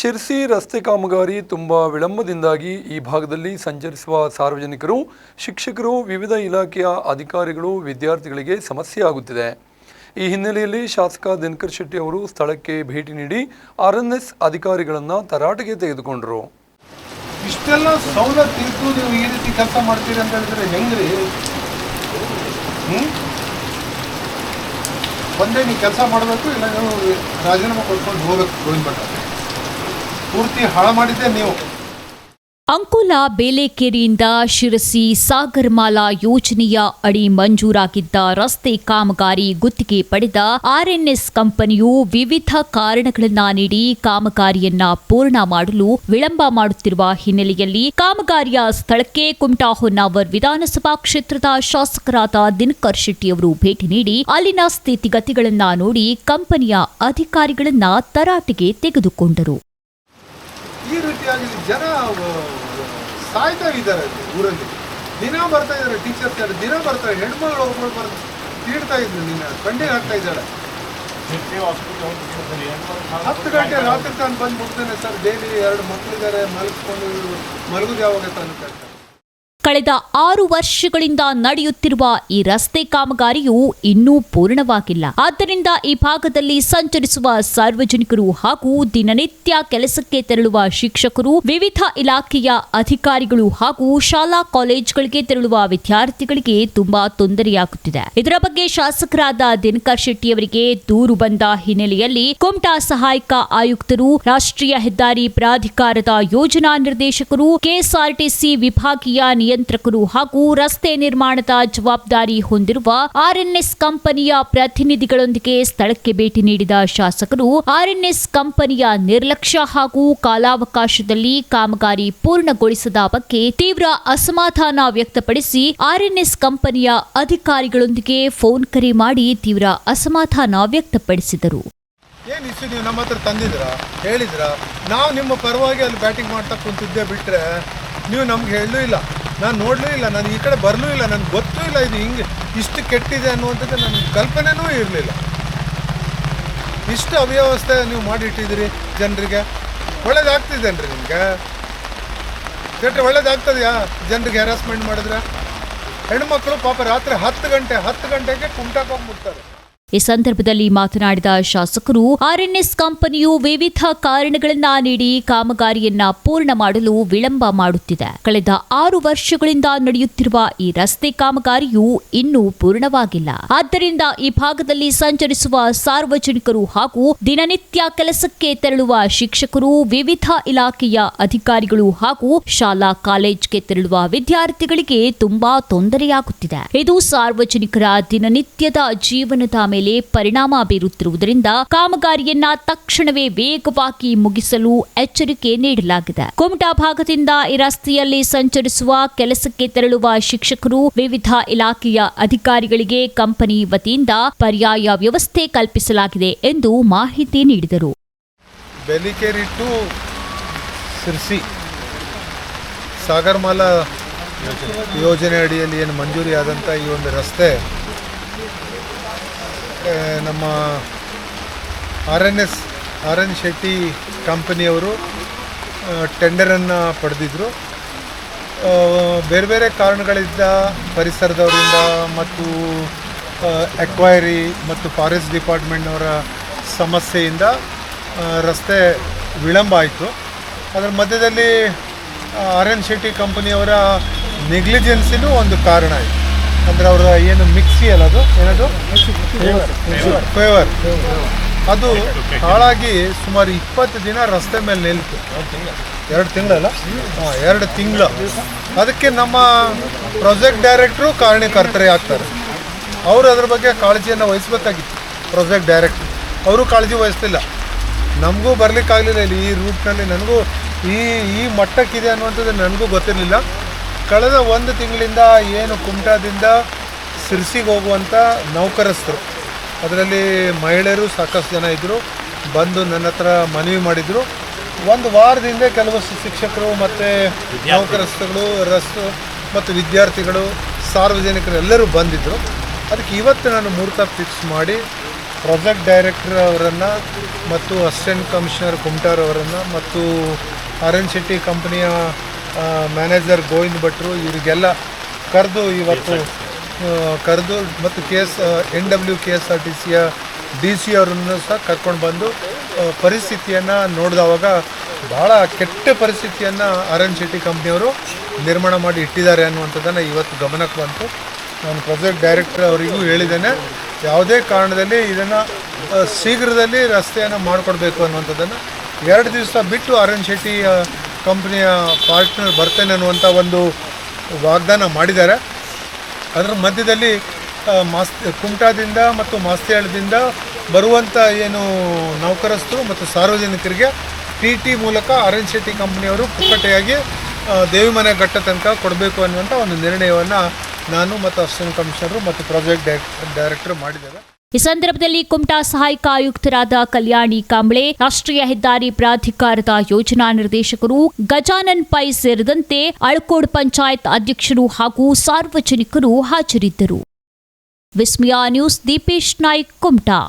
ಶಿರ್ಸಿ ರಸ್ತೆ ಕಾಮಗಾರಿ ತುಂಬ ವಿಳಂಬದಿಂದಾಗಿ ಈ ಭಾಗದಲ್ಲಿ ಸಂಚರಿಸುವ ಸಾರ್ವಜನಿಕರು, ಶಿಕ್ಷಕರು, ವಿವಿಧ ಇಲಾಖೆಯ ಅಧಿಕಾರಿಗಳು, ವಿದ್ಯಾರ್ಥಿಗಳಿಗೆ ಸಮಸ್ಯೆ ಆಗುತ್ತಿದೆ. ಈ ಹಿನ್ನೆಲೆಯಲ್ಲಿ ಶಾಸಕ ದಿನಕರ್ ಶೆಟ್ಟಿ ಅವರು ಸ್ಥಳಕ್ಕೆ ಭೇಟಿ ನೀಡಿ ಆರ್ ಎನ್ ಎಸ್ ಅಧಿಕಾರಿಗಳನ್ನು ತರಾಟೆಗೆ ತೆಗೆದುಕೊಂಡರು. ಇಷ್ಟೆಲ್ಲ ಸವಲತ್ತು ಇದ್ದು ನೀವು ಈ ರೀತಿ ಕೆಲಸ ಮಾಡ್ತೀರಿ ಅಂತ ಹೇಳಿದ್ರೆ ಹೆಂಗ್ರಿ? ಒಂದೇ ನೀವು ಕೆಲಸ ಮಾಡಬೇಕು ಇಲ್ಲ ನೀವು ರಾಜೀನಾಮೆ ಕೊಡ್ಕೊಂಡು ಹೋಗಬೇಕು ಗೋವಿಂದ ಪೂರ್ತಿ ಹಾಳು ಮಾಡಿದ್ದೆ ನೀವು. ಅಂಕೋಲ ಬೇಲೆಕೇರಿಯಿಂದ ಶಿರಸಿ ಸಾಗರ್ಮಾಲಾ ಯೋಜನೆಯ ಅಡಿ ಮಂಜೂರಾಗಿದ್ದ ರಸ್ತೆ ಕಾಮಗಾರಿ ಗುತ್ತಿಗೆ ಪಡೆದ ಆರ್ಎನ್ಎಸ್ ಕಂಪನಿಯು ವಿವಿಧ ಕಾರಣಗಳನ್ನ ನೀಡಿ ಕಾಮಗಾರಿಯನ್ನ ಪೂರ್ಣ ಮಾಡಲು ವಿಳಂಬ ಮಾಡುತ್ತಿರುವ ಹಿನ್ನೆಲೆಯಲ್ಲಿ ಕಾಮಗಾರಿಯ ಸ್ಥಳಕ್ಕೆ ಕುಮಟಾ ಹೊನ್ನಾವರ್ ವಿಧಾನಸಭಾ ಕ್ಷೇತ್ರದ ಶಾಸಕರಾದ ದಿನಕರ್ ಶೆಟ್ಟಿಯವರು ಭೇಟಿ ನೀಡಿ ಅಲ್ಲಿನ ಸ್ಥಿತಿಗತಿಗಳನ್ನ ನೋಡಿ ಕಂಪನಿಯ ಅಧಿಕಾರಿಗಳನ್ನ ತರಾಟೆಗೆ ತೆಗೆದುಕೊಂಡರು. ಈ ರೀತಿಯಾಗಿ ಜನ ಸಾಯ್ತಾ ಇದ್ದಾರೆ ಅಲ್ಲಿ ಊರಲ್ಲಿ. ದಿನ ಬರ್ತಾ ಇದ್ದಾರೆ ಟೀಚರ್ಸ್ ಯಾರು ದಿನ ಬರ್ತಾರೆ ಹೆಣ್ಮಗಳು ಒಬ್ಬಳು ಬರ್ತಾ ತೀಡ್ತಾ ಇದ್ರು ನಿನ್ನ. ಕಣ್ಣಿಗೆ ಹಾಕ್ತಾ ಇದ್ದಾಳೆ. ಹತ್ತು ಗಂಟೆ ರಾತ್ರಿ ತಾನು ಬಂದು ಮುಗ್ತೇನೆ ಸರ್ ಡೈಲಿ ಎರಡು ಮಕ್ಕಳಿದ್ದಾರೆ ಮಲಗಿಸ್ಕೊಂಡು ಮಲಗುದು ಯಾವಾಗ ತಾನು ಕೇಳ್ತಾರೆ ಕಳೆದ ಆರು ವರ್ಷಗಳಿಂದ ನಡೆಯುತ್ತಿರುವ ಈ ರಸ್ತೆ ಕಾಮಗಾರಿಯು ಇನ್ನೂ ಪೂರ್ಣವಾಗಿಲ್ಲ. ಆದ್ದರಿಂದ ಈ ಭಾಗದಲ್ಲಿ ಸಂಚರಿಸುವ ಸಾರ್ವಜನಿಕರು ಹಾಗೂ ದಿನನಿತ್ಯ ಕೆಲಸಕ್ಕೆ ತೆರಳುವ ಶಿಕ್ಷಕರು, ವಿವಿಧ ಇಲಾಖೆಯ ಅಧಿಕಾರಿಗಳು ಹಾಗೂ ಶಾಲಾ ಕಾಲೇಜುಗಳಿಗೆ ತೆರಳುವ ವಿದ್ಯಾರ್ಥಿಗಳಿಗೆ ತುಂಬಾ ತೊಂದರೆಯಾಗುತ್ತಿದೆ. ಇದರ ಬಗ್ಗೆ ಶಾಸಕರಾದ ದಿನಕರ್ ಶೆಟ್ಟಿಯವರಿಗೆ ದೂರು ಬಂದ ಹಿನ್ನೆಲೆಯಲ್ಲಿ ಕುಮಟಾ ಸಹಾಯಕ ಆಯುಕ್ತರು, ರಾಷ್ಟ್ರೀಯ ಹೆದ್ದಾರಿ ಪ್ರಾಧಿಕಾರದ ಯೋಜನಾ ನಿರ್ದೇಶಕರು, ಕೆಎಸ್ಆರ್ಟಿಸಿ ವಿಭಾಗೀಯ ನಿಯಂತ್ರಕರು ಹಾಗೂ ರಸ್ತೆ ನಿರ್ಮಾಣದ ಜವಾಬ್ದಾರಿ ಹೊಂದಿರುವ ಆರ್ಎನ್ಎಸ್ ಕಂಪನಿಯ ಪ್ರತಿನಿಧಿಗಳೊಂದಿಗೆ ಸ್ಥಳಕ್ಕೆ ಭೇಟಿ ನೀಡಿದ ಶಾಸಕರು, ಆರ್ಎನ್ಎಸ್ ಕಂಪನಿಯ ನಿರ್ಲಕ್ಷ್ಯ ಹಾಗೂ ಕಾಲಾವಕಾಶದಲ್ಲಿ ಕಾಮಗಾರಿ ಪೂರ್ಣಗೊಳಿಸದ ಬಗ್ಗೆ ತೀವ್ರ ಅಸಮಾಧಾನ ವ್ಯಕ್ತಪಡಿಸಿ ಆರ್ಎನ್ಎಸ್ ಕಂಪನಿಯ ಅಧಿಕಾರಿಗಳೊಂದಿಗೆ ಫೋನ್ ಕರೆ ಮಾಡಿ ತೀವ್ರ ಅಸಮಾಧಾನ ವ್ಯಕ್ತಪಡಿಸಿದರು. ಏನು ಇಷ್ಟು ನೀವು ನಮ್ಮ ಹತ್ರ ತಂದಿದ್ರ ಹೇಳಿದ್ರ ನಾವು ನಿಮ್ಮ ಪರವಾಗಿ ಅಲ್ಲಿ ಬ್ಯಾಟಿಂಗ್ ಮಾಡ್ತಾ ಕುಂತಿದ್ದೆ ಬಿಟ್ಟರೆ ನೀವು ನಮ್ಗೆ ಹೇಳಲೂ ಇಲ್ಲ. ನಾನು ನೋಡಲೂ ಇಲ್ಲ, ನಾನು ಈ ಕಡೆ ಬರಲೂ ಇಲ್ಲ, ನನಗೆ ಗೊತ್ತೂ ಇಲ್ಲ ಇದು ಹಿಂಗೆ ಇಷ್ಟು ಕೆಟ್ಟಿದೆ ಅನ್ನುವಂಥದ್ದು ನನಗೆ ಕಲ್ಪನೆನೂ ಇರಲಿಲ್ಲ. ಇಷ್ಟು ಅವ್ಯವಸ್ಥೆ ನೀವು ಮಾಡಿಟ್ಟಿದ್ದೀರಿ ಜನರಿಗೆ. ಒಳ್ಳೇದಾಗ್ತಿದ್ದೇನ್ರಿ ನಿಮಗೆ. ಥಿಯೇಟ್ರ್ ಒಳ್ಳೇದಾಗ್ತದೆಯಾ ಜನರಿಗೆ ಹೆರಾಸ್ಮೆಂಟ್ ಮಾಡಿದ್ರೆ? ಹೆಣ್ಮಕ್ಳು ಪಾಪ ರಾತ್ರಿ ಹತ್ತು ಗಂಟೆ, ಹತ್ತು ಗಂಟೆಗೆ ಹೋಗ್ಬಿಡ್ತಾರೆ. ಈ ಸಂದರ್ಭದಲ್ಲಿ ಮಾತನಾಡಿದ ಶಾಸಕರು, ಆರ್ಎನ್ಎಸ್ ಕಂಪನಿಯು ವಿವಿಧ ಕಾರಣಗಳನ್ನ ನೀಡಿ ಕಾಮಗಾರಿಯನ್ನ ಪೂರ್ಣ ಮಾಡಲು ವಿಳಂಬ ಮಾಡುತ್ತಿದೆ. ಕಳೆದ ಆರು ವರ್ಷಗಳಿಂದ ನಡೆಯುತ್ತಿರುವ ಈ ರಸ್ತೆ ಕಾಮಗಾರಿಯು ಇನ್ನೂ ಪೂರ್ಣವಾಗಿಲ್ಲ. ಆದ್ದರಿಂದ ಈ ಭಾಗದಲ್ಲಿ ಸಂಚರಿಸುವ ಸಾರ್ವಜನಿಕರು ಹಾಗೂ ದಿನನಿತ್ಯ ಕೆಲಸಕ್ಕೆ ತೆರಳುವ ಶಿಕ್ಷಕರು, ವಿವಿಧ ಇಲಾಖೆಯ ಅಧಿಕಾರಿಗಳು ಹಾಗೂ ಶಾಲಾ, ಕಾಲೇಜ್ಗೆ ತೆರಳುವ ವಿದ್ಯಾರ್ಥಿಗಳಿಗೆ ತುಂಬಾ ತೊಂದರೆಯಾಗುತ್ತಿದೆ. ಇದು ಸಾರ್ವಜನಿಕರ ದಿನನಿತ್ಯದ ಜೀವನದ ಮೇಲೆ ಪರಿಣಾಮ ಬೀರುತ್ತಿರುವುದರಿಂದ ಕಾಮಗಾರಿಯನ್ನ ತಕ್ಷಣವೇ ವೇಗವಾಗಿ ಮುಗಿಸಲು ಎಚ್ಚರಿಕೆ ನೀಡಲಾಗಿದೆ. ಕುಮಟಾ ಭಾಗದಿಂದ ಈ ರಸ್ತೆಯಲ್ಲಿ ಸಂಚರಿಸುವ ಕೆಲಸಕ್ಕೆ ತೆರಳುವ ಶಿಕ್ಷಕರು ವಿವಿಧ ಇಲಾಖೆಯ ಅಧಿಕಾರಿಗಳಿಗೆ ಕಂಪನಿ ವತಿಯಿಂದ ಪರ್ಯಾಯ ವ್ಯವಸ್ಥೆ ಕಲ್ಪಿಸಲಾಗಿದೆ ಎಂದು ಮಾಹಿತಿ ನೀಡಿದರು. ಸಾಗರ್ಮಾಲಾ ಯೋಜನೆ ಅಡಿಯಲ್ಲಿ ಏನು ಮಂಜೂರಿ ಈ ಒಂದು ರಸ್ತೆ ನಮ್ಮ R N S, R N Shetty ಕಂಪನಿಯವರು ಟೆಂಡರನ್ನು ಪಡೆದಿದ್ದರು ಬೇರೆ ಬೇರೆ ಕಾರಣಗಳಿಂದ ಪರಿಸರದವರಿಂದ ಮತ್ತು ಎಕ್ವೈರಿ ಮತ್ತು ಫಾರೆಸ್ಟ್ ಡಿಪಾರ್ಟ್ಮೆಂಟ್ನವರ ಸಮಸ್ಯೆಯಿಂದ ರಸ್ತೆ ವಿಳಂಬ ಆಯಿತು. ಅದರ ಮಧ್ಯದಲ್ಲಿ ಆರ್ ಎನ್ ಶೆಟ್ಟಿ ಕಂಪನಿಯವರ ನೆಗ್ಲಿಜೆನ್ಸಿನೂ ಒಂದು ಕಾರಣ ಆಯಿತು. ಅಂದರೆ ಅವ್ರ ಏನು ಮಿಕ್ಸಿ ಅಲ್ಲ ಅದು? ಏನದು? ಫೇವರ್ ಅದು ಹಾಳಾಗಿ ಸುಮಾರು ಇಪ್ಪತ್ತು ದಿನ ರಸ್ತೆ ಮೇಲೆ ನಿಲ್ತು. ಎರಡು ತಿಂಗಳಲ್ಲ ಹಾಂ ಎರಡು ತಿಂಗಳು. ಅದಕ್ಕೆ ನಮ್ಮ ಪ್ರಾಜೆಕ್ಟ್ ಡೈರೆಕ್ಟ್ರು ಕಾರಣಕರ್ತರೇ ಆಗ್ತಾರೆ. ಅವರು ಅದ್ರ ಬಗ್ಗೆ ಕಾಳಜಿಯನ್ನು ವಹಿಸ್ಬೇಕಾಗಿತ್ತು. ಪ್ರಾಜೆಕ್ಟ್ ಡೈರೆಕ್ಟ್ರು ಅವರು ಕಾಳಜಿ ವಹಿಸ್ತಿಲ್ಲ ನಮಗೂ ಬರಲಿಕ್ಕಾಗಲಿಲ್ಲ ಇಲ್ಲಿ ಈ ರೂಟ್ನಲ್ಲಿ ನನಗೂ ಈ ಈ ಮಟ್ಟಕ್ಕಿದೆ ಅನ್ನುವಂಥದ್ದು ನನಗೂ ಗೊತ್ತಿರಲಿಲ್ಲ. ಕಳೆದ ಒಂದು ತಿಂಗಳಿಂದ ಏನು ಕುಮಟಾದಿಂದ ಸಿರ್ಸಿಗೆ ಹೋಗುವಂಥ ನೌಕರಸ್ಥರು. ಅದರಲ್ಲಿ ಮಹಿಳೆಯರು ಸಾಕಷ್ಟು ಜನ ಇದ್ದರು ಬಂದು ನನ್ನ ಹತ್ರ ಮನವಿ ಮಾಡಿದರು. ಒಂದು ವಾರದಿಂದ ಕೆಲವು ಶಿಕ್ಷಕರು ಮತ್ತು ನೌಕರಸ್ಥಗಳು ರಸ್ತು ಮತ್ತು ವಿದ್ಯಾರ್ಥಿಗಳು ಸಾರ್ವಜನಿಕರು ಎಲ್ಲರೂ ಬಂದಿದ್ದರು ಅದಕ್ಕೆ ಇವತ್ತು ನಾನು ಮುಹೂರ್ತ ಫಿಕ್ಸ್ ಮಾಡಿ ಪ್ರಾಜೆಕ್ಟ್ ಡೈರೆಕ್ಟರ್ ಅವರನ್ನು ಮತ್ತು ಅಸಿಸ್ಟೆಂಟ್ ಕಮಿಷನರ್ ಕುಮಟಾರ್ ಅವರನ್ನು ಮತ್ತು ಆರ್ ಎನ್ ಶೆಟ್ಟಿ ಕಂಪನಿಯ ಮ್ಯಾನೇಜರ್ ಗೋವಿಂದ್ ಭಟ್ರು, ಇವರಿಗೆಲ್ಲ ಕರೆದು ಇವತ್ತು ಕರೆದು ಮತ್ತು K S N W K S R T ಸಿಯ ಡಿ ಸಿ ಅವರನ್ನು ಸಹ ಕರ್ಕೊಂಡು ಬಂದು ಪರಿಸ್ಥಿತಿಯನ್ನು ನೋಡಿದವಾಗ ಭಾಳ ಕೆಟ್ಟ ಪರಿಸ್ಥಿತಿಯನ್ನು ಆರ್ ಶೆಟ್ಟಿ ಕಂಪ್ನಿಯವರು ನಿರ್ಮಾಣ ಮಾಡಿ ಇಟ್ಟಿದ್ದಾರೆ ಅನ್ನುವಂಥದ್ದನ್ನು ಇವತ್ತು ಗಮನಕ್ಕೆ ಬಂತು. ನಾನು ಪ್ರಾಜೆಕ್ಟ್ ಡೈರೆಕ್ಟರ್ ಅವರಿಗೂ ಹೇಳಿದ್ದೇನೆ, ಯಾವುದೇ ಕಾರಣದಲ್ಲಿ ಇದನ್ನು ಶೀಘ್ರದಲ್ಲಿ ರಸ್ತೆಯನ್ನು ಮಾಡಿಕೊಡ್ಬೇಕು ಅನ್ನುವಂಥದ್ದನ್ನು ಎರಡು ದಿವಸ ಬಿಟ್ಟು ಆರ್ ಎನ್ ಶೆಟ್ಟಿ ಕಂಪ್ನಿಯ ಪಾರ್ಟ್ನರ್ ಬರ್ತೇನೆ ಅನ್ನುವಂಥ ಒಂದು ವಾಗ್ದಾನ ಮಾಡಿದ್ದಾರೆ. ಅದರ ಮಧ್ಯದಲ್ಲಿ ಮಾಸ್, ಕುಮಟಾದಿಂದ ಮತ್ತು ಮಾಸ್ತಿಯಾಳದಿಂದ ಬರುವಂಥ ಏನು ನೌಕರಸ್ಥರು ಮತ್ತು ಸಾರ್ವಜನಿಕರಿಗೆ ಟಿ ಟಿ ಮೂಲಕ ಆರ್ ಶೆಟ್ಟಿ ಕಂಪ್ನಿಯವರು ಪುಕ್ಕಟೆಯಾಗಿ ದೇವಿ ದೇವಿಮನೆ ಘಟ್ಟ ತನಕ ಕೊಡಬೇಕು ಅನ್ನುವಂಥ ಒಂದು ನಿರ್ಣಯವನ್ನು ನಾನು ಮತ್ತು ಅಸಿಸ್ಟೆಂಟ್ ಕಮಿಷನರು ಮತ್ತು ಪ್ರಾಜೆಕ್ಟ್ ಡೈರೆಕ್ಟರ್ ಮಾಡಿದ್ದೇವೆ. ಈ ಸಂದರ್ಭದಲ್ಲಿ ಕುಮಟಾ ಸಹಾಯಕ ಆಯುಕ್ತರಾದ ಕಲ್ಯಾಣಿ ಕಾಂಬ್ಳೆ, ರಾಷ್ಟ್ರೀಯ ಹೆದ್ದಾರಿ ಪ್ರಾಧಿಕಾರದ ಯೋಜನಾ ನಿರ್ದೇಶಕರು, ಗಜಾನನ್ ಪೈ ಸೇರಿದಂತೆ ಅಳ್ಕೋಡ್ ಪಂಚಾಯತ್ ಅಧ್ಯಕ್ಷರು ಹಾಗೂ ಸಾರ್ವಜನಿಕರು ಹಾಜರಿದ್ದರು. ವಿಸ್ಮಿಯಾ ನ್ಯೂಸ್, ದೀಪೇಶ್ ನಾಯ್ಕ್, ಕುಮಟಾ.